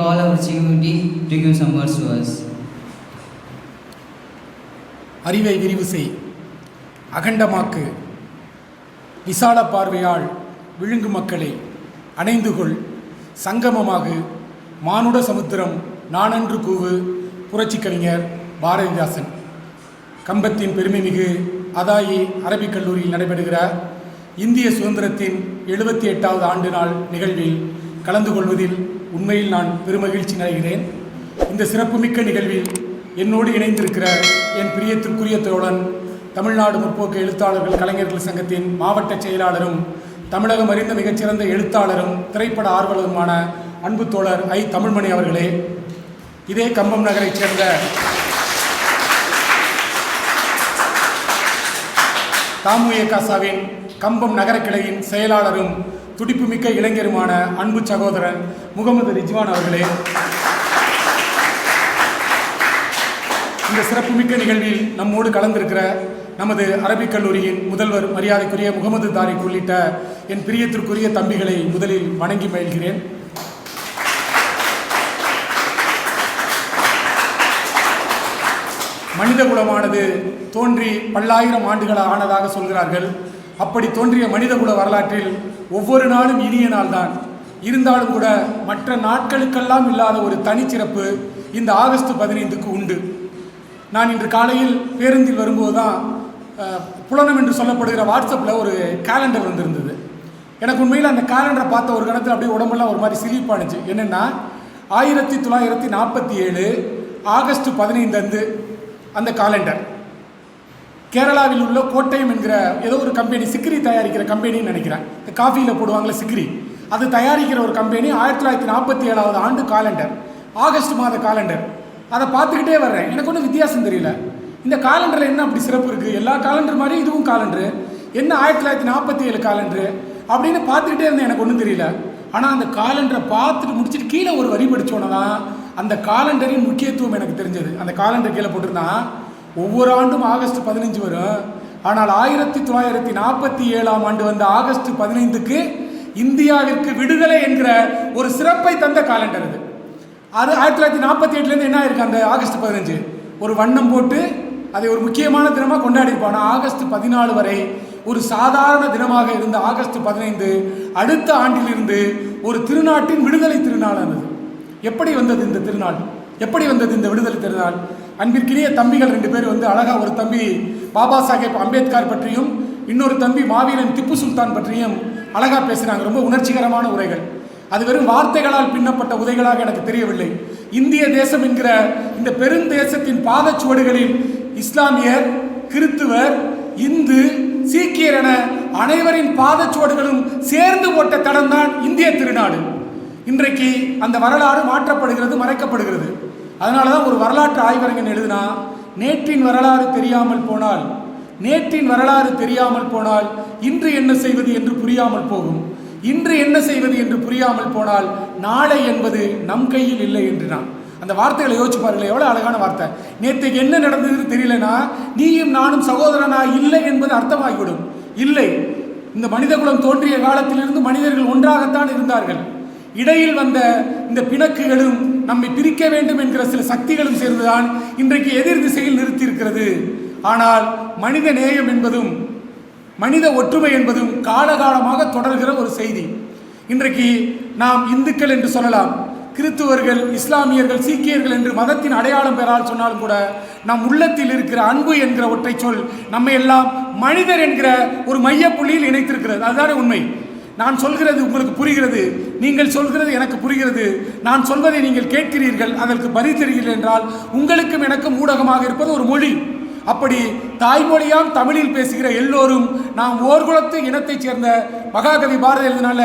call our Arci to give some words to us. அறிவை விரிவு செய். அகண்டமாக்கு. விசால பார்வையால் விழுங்கு மக்களை அணைந்து கொள். சங்கமமாகு. மானுட சமுத்திரம் நானன்று கூவு. புரட்சிக் கவிஞர் பாரதிதாசன். கம்பத்தின் பெருமைமிகு அதாயி அரபிக் கல்லூரியில் நடைபெறுகிற இந்திய சுதந்திரத்தின் எழுபத்தி எட்டாவது ஆண்டு நாள் நிகழ்வில் கலந்து கொள்வதில் உண்மையில் நான் பெருமகிழ்ச்சி நடைகிறேன் இந்த சிறப்புமிக்க நிகழ்வில் என்னோடு இணைந்திருக்கிற என் பிரியத்திற்குரிய தோழன் தமிழ்நாடு முற்போக்கு எழுத்தாளர்கள் கலைஞர்கள் சங்கத்தின் மாவட்ட செயலாளரும் தமிழகம் அறிந்த மிகச்சிறந்த எழுத்தாளரும் திரைப்பட ஆர்வலருமான அன்பு தோழர் ஐ. தமிழ்மணி அவர்களே இதே கம்பம் நகரைச் சேர்ந்த தாமுய காசாவின் கம்பம் நகர கிளையின் செயலாளரும் துடிப்புமிக்க இளைஞருமான அன்பு சகோதரன் முகமது ரிஜ்வான் அவர்களே. இந்த சிறப்புமிக்க நிகழ்வில் நம்மோடு கலந்திருக்கிற நமது அரபிக் கல்லூரியின் முதல்வர் மரியாதைக்குரிய முகமது தாரிக் உள்ளிட்ட என் பிரியத்திற்குரிய தம்பிகளை முதலில் வணங்கி மயில்கிறேன் மனித குலமானது தோன்றி பல்லாயிரம் ஆண்டுகள் ஆனதாக சொல்கிறார்கள். அப்படி தோன்றிய மனிதகுல வரலாற்றில் ஒவ்வொரு நாளும் இனிய நாள்தான். இருந்தாலும் கூட மற்ற நாட்களுக்கெல்லாம் இல்லாத ஒரு தனிச்சிறப்பு இந்த ஆகஸ்ட் பதினைந்துக்கு உண்டு. நான் இன்று காலையில் பேருந்தில் வரும்போது தான் புலனம் என்று சொல்லப்படுகிற வாட்ஸ்அப்பில் ஒரு கேலண்டர் வந்திருந்தது. எனக்கு உண்மையில் அந்த கேலண்டரை பார்த்த ஒரு கணத்தில் அப்படியே உடம்பெல்லாம் ஒரு மாதிரி சிரிப்பானுச்சு என்னென்னா ஆயிரத்தி தொள்ளாயிரத்தி நாற்பத்தி ஏழு ஆகஸ்ட் பதினைந்து அன்று அந்த காலண்டர் கேரளாவில் உள்ள கோட்டயம் என்கிற ஏதோ ஒரு கம்பெனி சிக்ரி தயாரிக்கிற கம்பெனின்னு நினைக்கிறேன். இந்த காஃபியில் போடுவாங்களே சிக்ரி. அது தயாரிக்கிற ஒரு கம்பெனி ஆயிரத்தி தொள்ளாயிரத்தி நாற்பத்தி ஏழாவது ஆண்டு காலண்டர் ஆகஸ்ட் மாத காலண்டர் அதை பார்த்துக்கிட்டே வர்றேன். எனக்கு ஒன்றும் வித்தியாசம் தெரியல. இந்த காலண்டரில் என்ன அப்படி சிறப்பு இருக்குது எல்லா காலண்டர் மாதிரி இதுவும் காலண்டரு என்ன ஆயிரத்தி தொள்ளாயிரத்தி நாற்பத்தி ஏழு காலண்டரு அப்படின்னு பார்த்துக்கிட்டே இருந்தேன். எனக்கு ஒன்றும் தெரியல. ஆனால் அந்த காலண்டரை பார்த்துட்டு முடிச்சுட்டு கீழே ஒரு வரி படித்தோன்னா தான் அந்த காலண்டரின் முக்கியத்துவம் எனக்கு தெரிஞ்சது. அந்த காலண்டர் கீழே போட்டிருந்தான் ஒவ்வொரு ஆண்டும் ஆகஸ்ட் பதினஞ்சு வரும். ஆனால் ஆயிரத்தி தொள்ளாயிரத்தி நாற்பத்தி ஏழாம் ஆண்டு வந்த ஆகஸ்ட் பதினைந்துக்கு இந்தியாவிற்கு விடுதலை என்கிற ஒரு சிறப்பை தந்த காலண்டர் அது. ஆயிரத்தி தொள்ளாயிரத்தி நாற்பத்தி எட்டுலேருந்து என்ன ஆயிருக்கு அந்த ஆகஸ்ட் பதினஞ்சு? ஒரு வண்ணம் போட்டு அதை ஒரு முக்கியமான தினமாக கொண்டாடிருப்பான் ஆனால் ஆகஸ்ட் பதினாலு வரை ஒரு சாதாரண தினமாக இருந்த ஆகஸ்ட் பதினைந்து அடுத்த ஆண்டிலிருந்து ஒரு திருநாட்டின் விடுதலை திருநாளானது. எப்படி வந்தது இந்த திருநாள்? எப்படி வந்தது இந்த விடுதலை திருநாள்? அன்பிற்கினிய தம்பிகள் ரெண்டு பேர் வந்து அழகா ஒரு தம்பி பாபா சாஹேப் அம்பேத்கர் பற்றியும் இன்னொரு தம்பி மாவீரன் திப்பு சுல்தான் பற்றியும் அழகா பேசினாங்க ரொம்ப உணர்ச்சிகரமான உரைகள். அது வெறும் வார்த்தைகளால் பின்னப்பட்ட உதைகளாக எனக்கு தெரியவில்லை. இந்திய தேசம் என்கிற இந்த பெருந்தேசத்தின் பாதச்சுவடுகளில் இஸ்லாமியர் கிறித்துவர் இந்து சீக்கியர் என அனைவரின் பாதச்சுவடுகளும் சேர்ந்து போட்ட தடம்தான் இந்திய திருநாடு. இன்றைக்கு அந்த வரலாறு மாற்றப்படுகிறது மறைக்கப்படுகிறது. அதனால தான் ஒரு வரலாற்று ஆய்வரங்கன் எழுதினா நேற்றின் வரலாறு தெரியாமல் போனால் நேற்றின் வரலாறு தெரியாமல் போனால் இன்று என்ன செய்வது என்று புரியாமல் போகும். இன்று என்ன செய்வது என்று புரியாமல் போனால் நாளை என்பது நம் கையில் இல்லை என்று நான். அந்த வார்த்தைகளை யோசிச்சு பாருங்கள் எவ்வளோ அழகான வார்த்தை. நேற்றுக்கு என்ன நடந்ததுன்னு தெரியலனா நீயும் நானும் சகோதரனா இல்லை என்பது அர்த்தமாகிவிடும். இல்லை. இந்த மனிதகுலம் தோன்றிய காலத்திலிருந்து மனிதர்கள் ஒன்றாகத்தான் இருந்தார்கள். இடையில் வந்த இந்த பிணக்குகளும் நம்மை பிரிக்க வேண்டும் என்கிற சில சக்திகளும் சேர்ந்துதான் இன்றைக்கு எதிர் திசையில் நிறுத்தியிருக்கிறது. ஆனால் மனித நேயம் என்பதும் மனித ஒற்றுமை என்பதும் காலகாலமாக தொடர்கிற ஒரு செய்தி. இன்றைக்கு நாம் இந்துக்கள் என்று சொல்லலாம் கிறித்துவர்கள் இஸ்லாமியர்கள் சீக்கியர்கள் என்று மதத்தின் அடையாளம் பெறால் சொன்னாலும் கூட நம் உள்ளத்தில் இருக்கிற அன்பு என்கிற ஒற்றை சொல் நம்மை எல்லாம் மனிதர் என்கிற ஒரு மையப்புள்ளியில் இணைத்திருக்கிறது. அதுதானே உண்மை. நான் சொல்கிறது உங்களுக்கு புரிகிறது. நீங்கள் சொல்கிறது எனக்கு புரிகிறது. நான் சொல்வதை நீங்கள் கேட்கிறீர்கள் அதற்கு பதில் தெரிகிறீர்கள் என்றால் உங்களுக்கும் எனக்கும் ஊடகமாக இருப்பது ஒரு மொழி. அப்படி தாய்மொழியாம் தமிழில் பேசுகிற எல்லோரும் நாம் ஓர்குலத்து இனத்தைச் சேர்ந்த மகாகவி பாரதி எழுதினால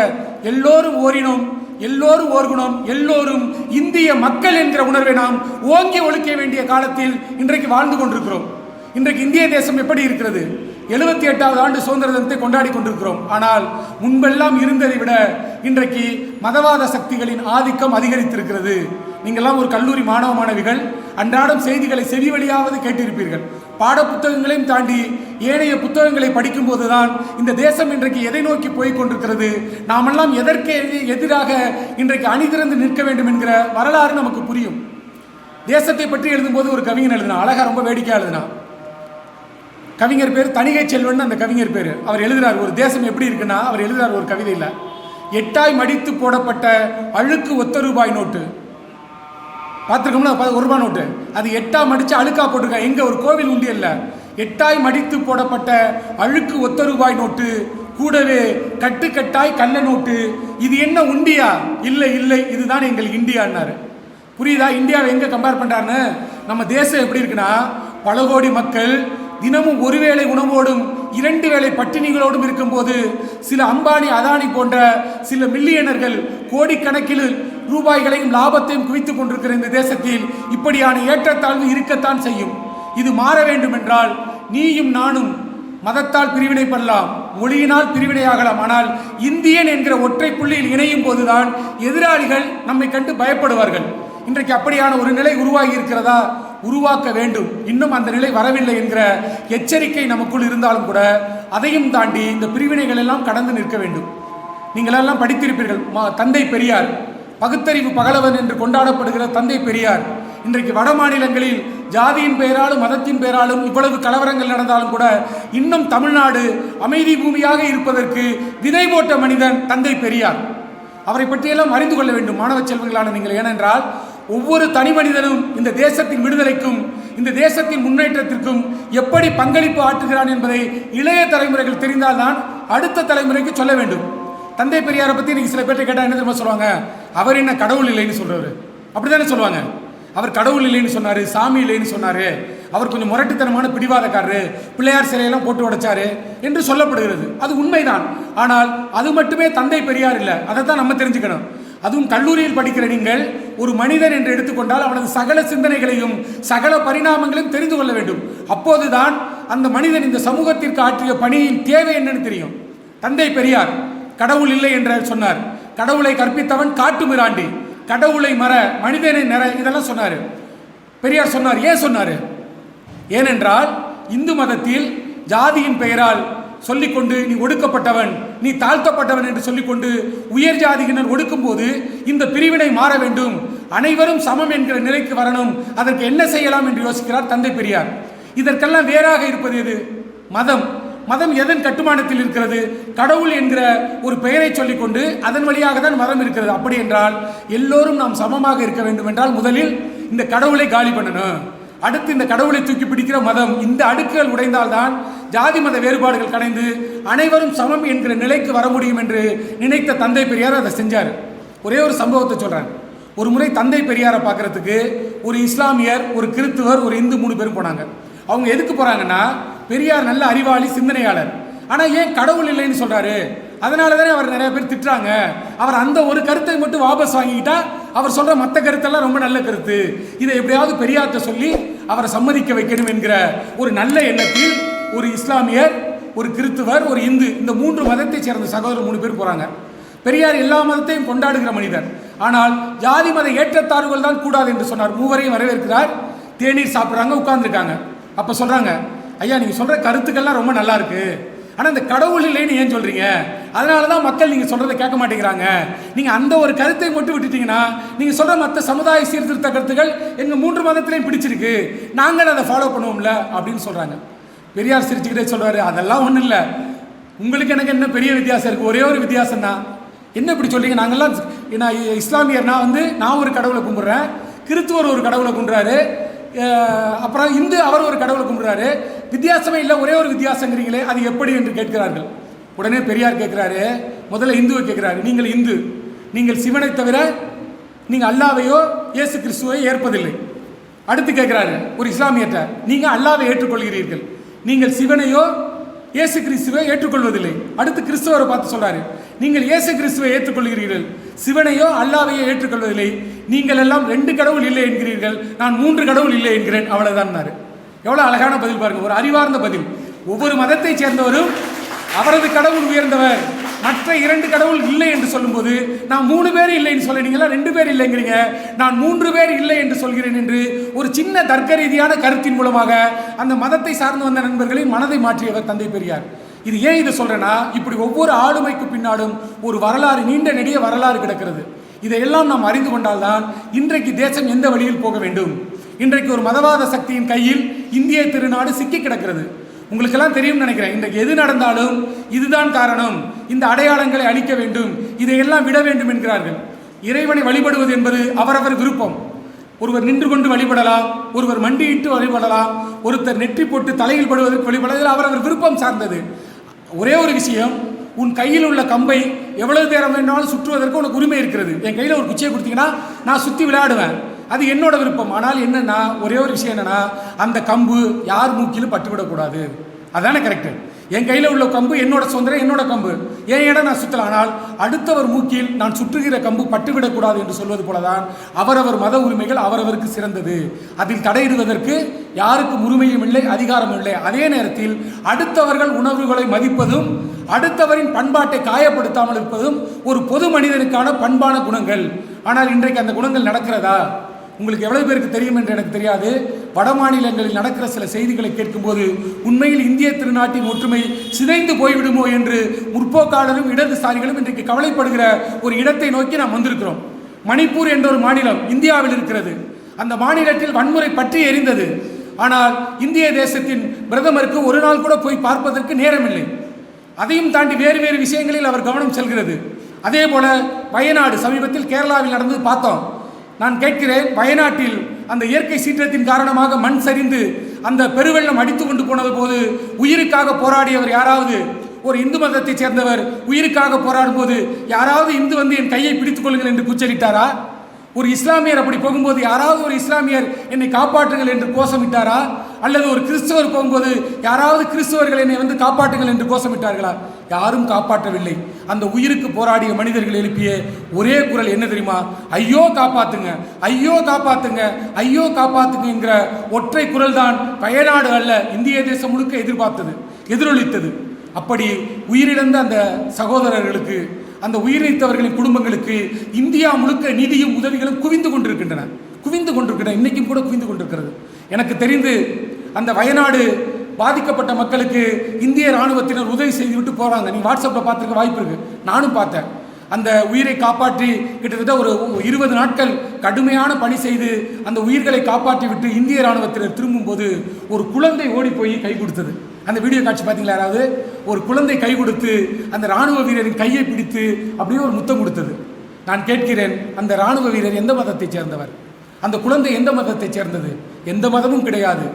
எல்லோரும் ஓரினம் எல்லோரும் ஓர்குணம் எல்லோரும் இந்திய மக்கள் என்கிற உணர்வை நாம் ஓங்கி ஒழிக்க வேண்டிய காலத்தில் இன்றைக்கு வாழ்ந்து கொண்டிருக்கிறோம். இன்றைக்கு இந்திய தேசம் எப்படி இருக்கிறது? எழுபத்தி எட்டாவது ஆண்டு சுதந்திர தினத்தை கொண்டாடி கொண்டிருக்கிறோம். ஆனால் முன்பெல்லாம் இருந்ததை விட இன்றைக்கு மதவாத சக்திகளின் ஆதிக்கம் அதிகரித்திருக்கிறது. நீங்கள்லாம் ஒரு கல்லூரி மாணவ மாணவிகள் அன்றாடம் செய்திகளை செவி வழியாவது கேட்டிருப்பீர்கள். பாட புத்தகங்களையும் தாண்டி ஏனைய புத்தகங்களை படிக்கும்போது தான் இந்த தேசம் இன்றைக்கு எதை நோக்கி போய் கொண்டிருக்கிறது? நாமெல்லாம் எதற்கு எதிராக இன்றைக்கு அணிதிறந்து நிற்க வேண்டும் என்கிற வரலாறு நமக்கு புரியும். தேசத்தை பற்றி எழுதும்போது ஒரு கவிஞன் எழுதினா அழகாக ரொம்ப வேடிக்கையாக எழுதினா கவிஞர் பேர் தணிகை செல்வன் அந்த கவிஞர் பேர். அவர் எழுதுகிறார் ஒரு தேசம் எப்படி இருக்குன்னா அவர் எழுதுறார் ஒரு கவிதையில் எட்டாய் மடித்து போடப்பட்ட அழுக்கு ஒத்த ரூபாய் நோட்டு. பார்த்துருக்கோம்ல ஒரு ரூபாய் நோட்டு. அது எட்டாய் மடித்து அழுக்கா போட்டிருக்காங்க எங்கே? ஒரு கோவில் உண்டியல்ல எட்டாய் மடித்து போடப்பட்ட அழுக்கு ஒத்த ரூபாய் நோட்டு கூடவே கட்டுக்கட்டாய் கள்ள நோட்டு. இது என்ன உண்டியா? இல்லை இல்லை இதுதான் எங்கள் இந்தியான்னாரு புரியுதா? இந்தியாவை எங்கே கம்பேர் பண்ணுறாருன்னு நம்ம தேசம் எப்படி இருக்குன்னா பல கோடி மக்கள் தினமும் ஒருவேளை உணவோடும் இரண்டு வேளை பட்டினிகளோடும் இருக்கும்போது சில அம்பானி அதானி போன்ற சில மில்லியனர்கள் கோடிக்கணக்கில் ரூபாய்களையும் லாபத்தையும் குவித்துக் கொண்டிருக்கிற இந்த தேசத்தில் இப்படியான ஏற்றத்தாழ்வு இருக்கத்தான் செய்யும். இது மாற வேண்டும் என்றால் நீயும் நானும் மதத்தால் பிரிவினைப்படலாம் மொழியினால் பிரிவினையாகலாம் ஆனால் இந்தியன் என்கிற ஒற்றை புள்ளியில் இணையும் போதுதான் எதிராளிகள் நம்மை கண்டு பயப்படுவார்கள். இன்றைக்கு அப்படியான ஒரு நிலை உருவாகி இருக்கிறதா? உருவாக்க வேண்டும். இன்னும் அந்த நிலை வரவில்லை என்கிற எச்சரிக்கை நமக்குள் இருந்தாலும் கூட அதையும் தாண்டி இந்த பிரிவினைகள் எல்லாம் கடந்து நிற்க வேண்டும். நீங்களெல்லாம் படித்திருப்பீர்கள் மா- தந்தை பெரியார். பகுத்தறிவு பகலவன் என்று கொண்டாடப்படுகிற தந்தை பெரியார். இன்றைக்கு வட மாநிலங்களில் ஜாதியின் பெயராலும் மதத்தின் பெயராலும் இவ்வளவு கலவரங்கள் நடந்தாலும் கூட இன்னும் தமிழ்நாடு அமைதி பூமியாக இருப்பதற்கு விதை போட்ட மனிதன் தந்தை பெரியார். அவரை பற்றியெல்லாம் அறிந்து கொள்ள வேண்டும் மாணவ செல்வங்களான நீங்கள். ஏனென்றால் ஒவ்வொரு தனி மனிதனும் இந்த தேசத்தின் விடுதலைக்கும் இந்த தேசத்தின் முன்னேற்றத்திற்கும் எப்படி பங்களிப்பு ஆற்றுகிறான் என்பதை இளைய தலைமுறைகள் தெரிந்தால்தான் அடுத்த தலைமுறைக்கு சொல்ல வேண்டும். தந்தை பெரியாரை பற்றி இன்னைக்கு சில பேர்ட்ட கேட்டால் என்ன தெரியுமா சொல்லுவாங்க? அவர் என்ன கடவுள் இல்லைன்னு சொல்றாரு. அப்படிதானே சொல்லுவாங்க? அவர் கடவுள் இல்லைன்னு சொன்னார் சாமி இல்லைன்னு சொன்னார். அவர் கொஞ்சம் முரட்டுத்தனமான பிடிவாதக்காரரு பிள்ளையார் சிலையெல்லாம் போட்டு உடைச்சாரு என்று சொல்லப்படுகிறது. அது உண்மைதான். ஆனால் அது மட்டுமே தந்தை பெரியார் இல்லை. அதை தான் நம்ம தெரிஞ்சுக்கணும். அதுவும் கல்லூரியில் படிக்கிற நீங்கள் ஒரு மனிதன் என்று எடுத்துக்கொண்டால் அவனது சகல சிந்தனைகளையும் சகல பரிணாமங்களையும் தெரிந்து கொள்ள வேண்டும். அப்போதுதான் அந்த மனிதன் இந்த சமூகத்திற்கு ஆற்றிய பணியின் தேவை என்னன்னு தெரியும். தந்தை பெரியார் கடவுள் இல்லை என்று சொன்னார். கடவுளை கற்பித்தவன் காட்டு மிராண்டி. கடவுளை மற மனிதனை நிற இதெல்லாம் சொன்னார். பெரியார் சொன்னார் ஏன் சொன்னார்? ஏனென்றால் இந்து மதத்தில் ஜாதியின் பெயரால் சொல்லிக்கொண்டு நீ ஒடுக்கப்பட்டவன் நீ தாழ்த்தப்பட்டவன் என்று சொல்லிக்கொண்டு உயர் ஜாதியினர் ஒடுக்கும்போது இந்த பிரிவினை மாற வேண்டும். அனைவரும் சமம் என்கிற நிலைக்கு வரணும். அதற்கு என்ன செய்யலாம் என்று யோசிக்கிறார் தந்தை பெரியார். இதற்கெல்லாம் வேறாக இருப்பது எது? மதம். மதம் எதன் கட்டுமானத்தில் இருக்கிறது? கடவுள் என்கிற ஒரு பெயரை சொல்லிக்கொண்டு அதன் வழியாக தான் மதம் இருக்கிறது. அப்படி என்றால் எல்லோரும் நாம் சமமாக இருக்க வேண்டும் என்றால் முதலில் இந்த கடவுளை காலி பண்ணணும். அடுத்து இந்த கடவுளை தூக்கி பிடிக்கிற மதம் இந்த அடுக்குகள் உடைந்தால்தான் ஜாதி மத வேறுபாடுகள் கடைந்து அனைவரும் சமம் என்கிற நிலைக்கு வர முடியும் என்று நினைத்த தந்தை பெரியார் அதை செஞ்சார். ஒரே ஒரு சம்பவத்தை சொல்கிறேன் ஒரு முறை தந்தை பெரியாரை பார்க்கறதுக்கு ஒரு இஸ்லாமியர் ஒரு கிறித்துவர் ஒரு இந்து மூணு பேரும் போனாங்க. அவங்க எதுக்கு போகிறாங்கன்னா பெரியார் நல்ல அறிவாளி சிந்தனையாளர். ஆனால் ஏன் கடவுள் இல்லைன்னு சொல்கிறாரு அதனால தானே அவர் நிறைய பேர் திட்டுறாங்க. அவர் அந்த ஒரு கருத்தை மட்டும் வாபஸ் வாங்கிக்கிட்டா அவர் சொல்ற மற்ற கருத்தெல்லாம் ரொம்ப நல்ல கருத்து. இதை எப்படியாவது பெரியார்கிட்ட சொல்லி அவரை சம்மதிக்க வைக்கணும் என்கிற ஒரு நல்ல எண்ணத்தில் ஒரு இஸ்லாமியர் ஒரு கிறித்துவர் ஒரு இந்து இந்த மூன்று மதத்தைச் சேர்ந்த சகோதரர் மூணு பேர் போறாங்க. பெரியார் எல்லா மதத்தையும் கொண்டாடுகிற மனிதர். ஆனால் ஜாதி மத ஏற்றத்தாறுகள் தான் கூடாது என்று சொன்னார். மூவரையும் வரவேற்கிறார். தேநீர் சாப்பிட்றாங்க உட்கார்ந்துருக்காங்க. அப்போ சொல்கிறாங்க ஐயா நீங்கள் சொல்கிற கருத்துக்கள்லாம் ரொம்ப நல்லா இருக்குது ஆனால் இந்த கடவுள் இல்லைன்னு ஏன் சொல்கிறீங்க அதனால தான் மக்கள் நீங்கள் சொல்கிறத கேட்க மாட்டேங்கிறாங்க. நீங்கள் அந்த ஒரு கருத்தை மட்டும் விட்டுட்டீங்கன்னா நீங்கள் சொல்கிற மற்ற சமுதாய சீர்திருத்த கருத்துக்கள் எங்கள் மூன்று மதத்திலையும் பிடிச்சிருக்கு. நாங்கள் அதை ஃபாலோ பண்ணுவோம்ல அப்படின்னு சொல்கிறாங்க பெரியார் சிரிச்சுக்கிட்டே சொல்கிறாரு அதெல்லாம் ஒன்றும் இல்லை. உங்களுக்கு எனக்கு என்ன பெரிய வித்தியாசம் இருக்குது ஒரே ஒரு வித்தியாசம் தான் என்ன இப்படி சொல்கிறீங்க நாங்கள்லாம் நான் இஸ்லாமியர் நான் வந்து நான் ஒரு கடவுளை கும்பிட்றேன் கிறித்துவர் ஒரு கடவுளை கும்பிட்றாரு அப்புறம் இந்து அவர் ஒரு கடவுளை கும்பிடுறாரு. வித்தியாசமே இல்லை ஒரே ஒரு வித்தியாசங்கிறீங்களே அது எப்படி என்று கேட்கிறார்கள். உடனே பெரியார் கேட்குறாரு முதல்ல இந்துவை கேட்குறாரு. நீங்கள் இந்து நீங்கள் சிவனை தவிர நீங்கள் அல்லாவையோ இயேசு கிறிஸ்துவை ஏற்பதில்லை. அடுத்து கேட்குறாரு ஒரு இஸ்லாமியர்ட்ட நீங்கள் அல்லாவை ஏற்றுக்கொள்கிறீர்கள். நீங்கள் சிவனையோ இயேசு கிறிஸ்துவை ஏற்றுக்கொள்வதில்லை. அடுத்து கிறிஸ்துவரை பார்த்து சொல்கிறாரு நீங்கள் இயேசு கிறிஸ்துவை ஏற்றுக்கொள்கிறீர்கள். சிவனையோ அல்லாவையோ ஏற்றுக்கொள்வதில்லை. நீங்கள் எல்லாம் ரெண்டு கடவுள் இல்லை என்கிறீர்கள். நான் மூன்று கடவுள் இல்லை என்கிறேன். அவ்வளவுதான் எவ்வளவு அழகான பதில் பாருங்க. ஒரு அறிவார்ந்த பதில். ஒவ்வொரு மதத்தைச் சேர்ந்தவரும் அவரது கடவுள் உயர்ந்தவர். மற்ற இரண்டு கடவுள் இல்லை என்று சொல்லும்போது நான் மூணு பேர் இல்லைன்னு சொல்லினீங்களா ரெண்டு பேர் இல்லைங்கிறீங்க. நான் மூன்று பேர் இல்லை என்று சொல்கிறேன் என்று ஒரு சின்ன தர்க்க ரீதியான கருத்தின் மூலமாக அந்த மதத்தை சார்ந்து வந்த நண்பர்களின் மனதை மாற்றியவர் தந்தை பெரியார். இது ஏன் இதை சொல்கிறேன்னா இப்படி ஒவ்வொரு ஆளுமைக்கு பின்னாலும் ஒரு வரலாறு நீண்ட நெடிய வரலாறு கிடக்கிறது. இதையெல்லாம் நாம் அறிந்து கொண்டால்தான் இன்றைக்கு தேசம் எந்த வழியில் போக வேண்டும்? இன்றைக்கு ஒரு மதவாத சக்தியின் கையில் இந்திய திருநாடு சிக்கி கிடக்கிறது. உங்களுக்கெல்லாம் தெரியும் நினைக்கிறேன் இன்றைக்கு எது நடந்தாலும் இதுதான் காரணம். இந்த அடையாளங்களை அழிக்க வேண்டும் இதையெல்லாம் விட வேண்டும் என்கிறார்கள். இறைவனை வழிபடுவது என்பது அவரவர் விருப்பம். ஒருவர் நின்று கொண்டு வழிபடலாம் ஒருவர் மண்டியிட்டு வழிபடலாம் ஒருத்தர் நெற்றி போட்டு தலையில் படுவதற்கு வழிபடுவதில் அவரவர் விருப்பம் சார்ந்தது. ஒரே ஒரு விஷயம் உன் கையில் உள்ள கம்பை எவ்வளவு நேரம் வேணாலும் சுற்றுவதற்கு உனக்கு உரிமை இருக்கிறது. என் கையில் ஒரு குச்சியை கொடுத்தீங்கன்னா நான் சுற்றி விளையாடுவேன். அது என்னோட விருப்பம். ஆனால் என்னென்னா ஒரே ஒரு விஷயம் என்னென்னா அந்த கம்பு யார் மூக்கிலும் பட்டுவிடக்கூடாது. அதுதானே கரெக்டு என் கையில் உள்ள கம்பு என்னோட சுதந்திரம் என்னோட கம்பு. என் இடம் நான் சுற்றலாம் ஆனால் அடுத்தவர் மூக்கில் நான் சுற்றுகிற கம்பு பட்டுவிடக்கூடாது என்று சொல்வது போலதான் அவரவர் மத உரிமைகள் அவரவருக்கு சிறந்தது. அதில் தடையிடுவதற்கு யாருக்கும் உரிமையும் இல்லை அதிகாரமும் இல்லை. அதே நேரத்தில் அடுத்தவர்கள் உணர்வுகளை மதிப்பதும் அடுத்தவரின் பண்பாட்டை காயப்படுத்தாமல் இருப்பதும் ஒரு பொது மனிதனுக்கான பண்பான குணங்கள். ஆனால் இன்றைக்கு அந்த குணங்கள் நடக்கிறதா? உங்களுக்கு எவ்வளவு பேருக்கு தெரியும் என்று எனக்கு தெரியாது. வட மாநிலங்களில் நடக்கிற சில செய்திகளை கேட்கும்போது உண்மையில் இந்திய திருநாட்டின் ஒற்றுமை சிதைந்து போய்விடுமோ என்று முற்போக்காளரும் இடதுசாரிகளும் இன்றைக்கு கவலைப்படுகிற ஒரு இடத்தை நோக்கி நாம் வந்திருக்கிறோம். மணிப்பூர் என்ற ஒரு மாநிலம் இந்தியாவில் இருக்கிறது. அந்த மாநிலத்தில் வன்முறை பற்றி எரிந்தது. ஆனால் இந்திய தேசத்தின் பிரதமருக்கு ஒரு நாள் கூட போய் பார்ப்பதற்கு நேரமில்லை. அதையும் தாண்டி வேறு வேறு விஷயங்களில் அவர் கவனம் செல்கிறது. அதே போல வயநாடு சமீபத்தில் கேரளாவில் நடந்தது பார்த்தோம். நான் கேட்கிறேன் வயநாட்டில் அந்த இயற்கை சீற்றத்தின் காரணமாக மண் சரிந்து அந்த பெருவெள்ளம் அடித்து கொண்டு போனது போது உயிருக்காக போராடியவர் யாராவது? ஒரு இந்து மதத்தைச் சேர்ந்தவர் உயிருக்காக போராடும் போது யாராவது இந்து வந்து என் கையை பிடித்துக் கொள்ளுங்கள் என்று கூச்சலிட்டாரா? ஒரு இஸ்லாமியர் அப்படி போகும்போது யாராவது ஒரு இஸ்லாமியர் என்னை காப்பாற்றுங்கள் என்று கோஷமிட்டாரா? அல்லது ஒரு கிறிஸ்தவர் போகும்போது யாராவது கிறிஸ்தவர்கள் என்னை வந்து காப்பாற்றுங்கள் என்று கோஷமிட்டார்களா? யாரும் காப்பாற்றவில்லை. அந்த உயிருக்கு போராடிய மனிதர்கள் எழுப்பிய ஒரே குரல் என்ன தெரியுமா? ஐயோ காப்பாத்துங்க. ஐயோ காப்பாத்துங்க. ஐயோ காப்பாத்துங்கிற ஒற்றை குரல் தான் வயநாடு அல்ல இந்திய தேசம் முழுக்க எதிர்பார்த்தது எதிரொலித்தது. அப்படி உயிரிழந்த அந்த சகோதரர்களுக்கு அந்த உயிரிழந்தவர்களின் குடும்பங்களுக்கு இந்தியா முழுக்க நிதியும் உதவிகளும் குவிந்து கொண்டிருக்கின்றன. குவிந்து கொண்டிருக்கின்றன. இன்னைக்கும் கூட குவிந்து கொண்டிருக்கிறது. எனக்கு தெரிந்து அந்த வயநாடு பாதிக்கப்பட்ட மக்களுக்கு இந்திய ராணுவத்தினர் உதவி செய்துவிட்டு போகிறாங்க நீ வாட்ஸ்அப்பில் பார்த்துருக்க வாய்ப்பு இருக்கு. நானும் பார்த்தேன். அந்த உயிரை காப்பாற்றி கிட்டத்தட்ட ஒரு இருபது நாட்கள் கடுமையான பணி செய்து அந்த உயிர்களை காப்பாற்றி விட்டு இந்திய ராணுவத்தினர் திரும்பும்போது ஒரு குழந்தை ஓடி போய் கை கொடுத்தது. அந்த வீடியோ காட்சி பார்த்தீங்களா யாராவது? ஒரு குழந்தை கை கொடுத்து அந்த ராணுவ வீரரின் கையை பிடித்து அப்படியே ஒரு முத்தம் கொடுத்தது. நான் கேட்கிறேன் அந்த ராணுவ வீரர் எந்த மதத்தைச் சேர்ந்தவர்? அந்த குழந்தை எந்த மதத்தைச் சேர்ந்தது? எந்த மதமும் கிடையாது.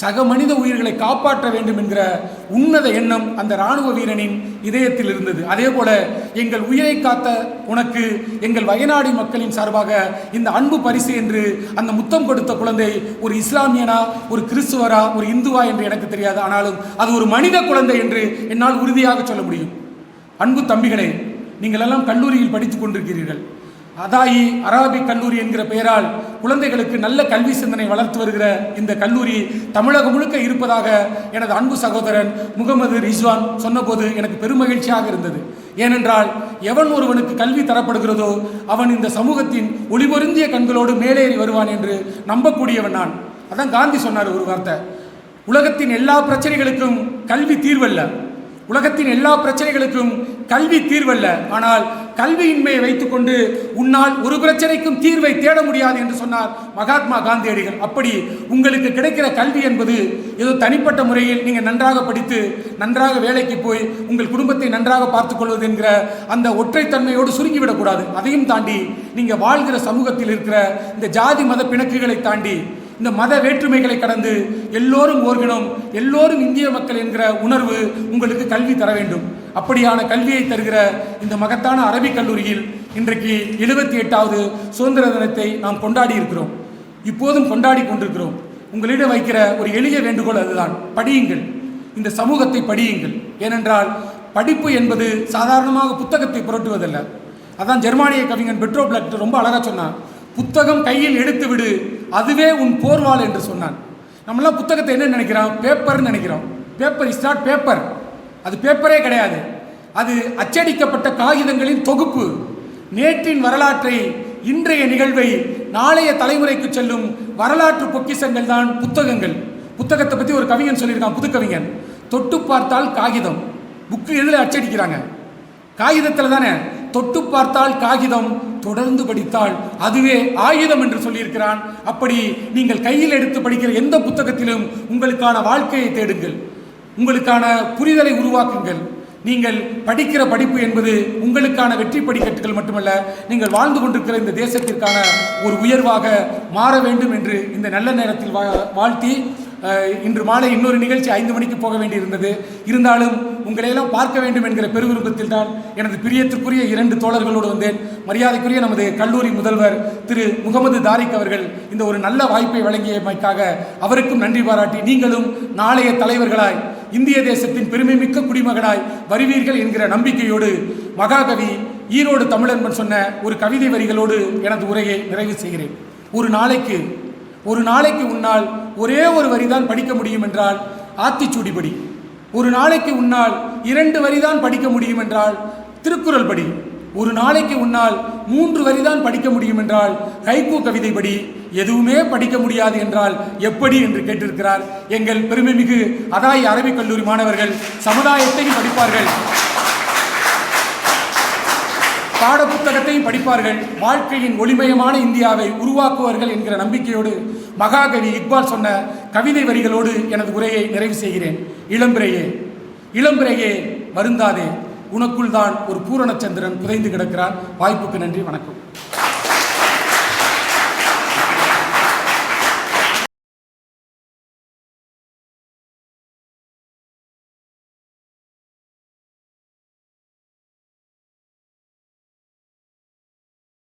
சக மனித உயிர்களை காப்பாற்ற வேண்டும் என்கிற உன்னத எண்ணம் அந்த ராணுவ வீரனின் இதயத்தில் இருந்தது. அதே போல எங்கள் உயிரை காத்த உனக்கு எங்கள் வயநாடு மக்களின் சார்பாக இந்த அன்பு பரிசு என்று அந்த முத்தம் கொடுத்த குழந்தை ஒரு இஸ்லாமியனா ஒரு கிறிஸ்துவரா ஒரு இந்துவா என்று எனக்கு தெரியாது. ஆனாலும் அது ஒரு மனித குழந்தை என்று என்னால் உறுதியாக சொல்ல முடியும். அன்பு தம்பிகளே நீங்கள் எல்லாம் கல்லூரியில் படித்துக் கொண்டிருக்கிறீர்கள். அதாயி அராபிக் கல்லூரி என்கிற பெயரால் குழந்தைகளுக்கு நல்ல கல்வி சிந்தனை வளர்த்து வருகிற இந்த கல்லூரி தமிழகம் முழுக்க இருப்பதாக எனது அன்பு சகோதரன் முகமது ரிஸ்வான் சொன்னபோது எனக்கு பெருமகிழ்ச்சியாக இருந்தது. ஏனென்றால் எவன் ஒருவனுக்கு கல்வி தரப்படுகிறதோ அவன் இந்த சமூகத்தின் ஒளிபொருந்திய கண்களோடு மேலேறி வருவான் என்று நம்பக்கூடியவன் நான். அதான் காந்தி சொன்னார் ஒரு வார்த்தை. உலகத்தின் எல்லா பிரச்சனைகளுக்கும் கல்வி தீர்வல்ல. உலகத்தின் எல்லா பிரச்சனைகளுக்கும் கல்வி தீர்வல்ல. ஆனால் கல்வியின்மையை வைத்துக்கொண்டு உன்னால் ஒரு பிரச்சனைக்கும் தீர்வை தேட முடியாது என்று சொன்னார் மகாத்மா காந்தியடிகள். அப்படி உங்களுக்கு கிடைக்கிற கல்வி என்பது ஏதோ தனிப்பட்ட முறையில் நீங்கள் நன்றாக படித்து நன்றாக வேலைக்கு போய் உங்கள் குடும்பத்தை நன்றாக பார்த்துக்கொள்வது என்கிற அந்த ஒற்றைத்தன்மையோடு சுருங்கிவிடக்கூடாது. அதையும் தாண்டி நீங்கள் வாழ்கிற சமூகத்தில் இருக்கிற இந்த ஜாதி மத பிணக்குகளை தாண்டி இந்த மத வேற்றுமைகளை கடந்து எல்லோரும் ஓர்கினம் எல்லோரும் இந்திய மக்கள் என்கிற உணர்வு உங்களுக்கு கல்வி தர வேண்டும். அப்படியான கல்வியை தருகிற இந்த மகத்தான அரபிக் கல்லூரியில் இன்றைக்கு எழுபத்தி எட்டாவது சுதந்திர தினத்தை நாம் கொண்டாடி இருக்கிறோம் இப்போதும் கொண்டாடி கொண்டிருக்கிறோம். உங்களிடம் வைக்கிற ஒரு எளிய வேண்டுகோள் அதுதான். படியுங்கள். இந்த சமூகத்தை படியுங்கள். ஏனென்றால் படிப்பு என்பது சாதாரணமாக புத்தகத்தை புரட்டுவதல்ல. அதான் ஜெர்மானிய கவிஞன் பெட்ரோ பிளக்ட் ரொம்ப அழகாக சொன்னான். புத்தகம் கையில் எடுத்து விடு அதுவே உன் போர்வாள் என்று சொன்னான். நம்மளாம் புத்தகத்தை என்ன நினைக்கிறோம்? பேப்பர்னு நினைக்கிறோம். Paper is not paper. அது பேப்பரே கிடையாது. அது அச்சடிக்கப்பட்ட காகிதங்களின் தொகுப்பு. நேற்றின் வரலாற்றை இன்றைய நிகழ்வை நாளைய தலைமுறைக்கு செல்லும் வரலாற்று பொக்கிஷங்கள் தான் புத்தகங்கள். புத்தகத்தை பற்றி ஒரு கவிஞன் சொல்லியிருக்கான் புது கவிஞன். தொட்டு பார்த்தால் காகிதம். புக்கு எதில் அச்சடிக்கிறாங்க? காகிதத்தில் தானே. தொட்டு பார்த்தால் காகிதம் தொடர்ந்து படித்தால் அதுவே ஆயுதம் என்று சொல்லியிருக்கிறான். அப்படி நீங்கள் கையில் எடுத்து படிக்கிற எந்த புத்தகத்திலும் உங்களுக்கான வாழ்க்கையை தேடுங்கள். உங்களுக்கான புரிதலை உருவாக்குங்கள். நீங்கள் படிக்கிற படிப்பு என்பது உங்களுக்கான வெற்றி படிக்கட்டுகள் மட்டுமல்ல நீங்கள் வாழ்ந்து கொண்டிருக்கிற இந்த தேசத்திற்கான ஒரு உயர்வாக மாற வேண்டும் என்று இந்த நல்ல நேரத்தில் வா- வாழ்த்தி இன்று மாலை இன்னொரு நிகழ்ச்சி ஐந்து மணிக்கு போக வேண்டியிருந்தது. இருந்தாலும் உங்களையெல்லாம் பார்க்க வேண்டும் என்கிற பெருவிருப்பத்தில் தான் எனது பிரியத்திற்குரிய இரண்டு தோழர்களோடு வந்தேன். மரியாதைக்குரிய நமது கல்லூரி முதல்வர் திரு முகமது தாரிக் அவர்கள் இந்த ஒரு நல்ல வாய்ப்பை வழங்கியமைக்காக அவருக்கும் நன்றி பாராட்டி நீங்களும் நாளைய தலைவர்களாய் இந்திய தேசத்தின் பெருமைமிக்க குடிமகனாய் வருவீர்கள் என்கிற நம்பிக்கையோடு மகாகவி ஈரோடு தமிழன்பன் சொன்ன ஒரு கவிதை வரிகளோடு எனது உரையை நிறைவு செய்கிறேன். ஒரு நாளைக்கு ஒரு நாளைக்கு உன்னால் ஒரே ஒரு வரிதான் படிக்க முடியும் என்றால் ஆத்திச்சூடி படி ஒரு நாளைக்கு உன்னால் இரண்டு வரிதான் படிக்க முடியும் என்றால் திருக்குறள் படி. ஒரு நாளைக்கு உன்னால் மூன்று வரிதான் படிக்க முடியும் என்றால் கைகோ கவிதை படி. எதுவுமே படிக்க முடியாது என்றால் எப்படி என்று கேட்டிருக்கிறார். எங்கள் பெருமைமிகு அதாய் அரபிக் கல்லூரி மாணவர்கள் சமுதாயத்தையும் படிப்பார்கள். பாடப்புத்தகத்தையும் படிப்பார்கள். வாழ்க்கையின் ஒளிமயமான இந்தியாவை உருவாக்குவார்கள் என்கிற நம்பிக்கையோடு மகாகவி இக்பால் சொன்ன கவிதை வரிகளோடு எனது உரையை நிறைவு செய்கிறேன். இளம்பிரையே இளம்பிரையே வருந்தாதே. உனக்குள் தான் ஒரு பூரணச்சந்திரன் புதைந்து கிடக்கிறான். வாய்ப்புக்கு நன்றி வணக்கம்.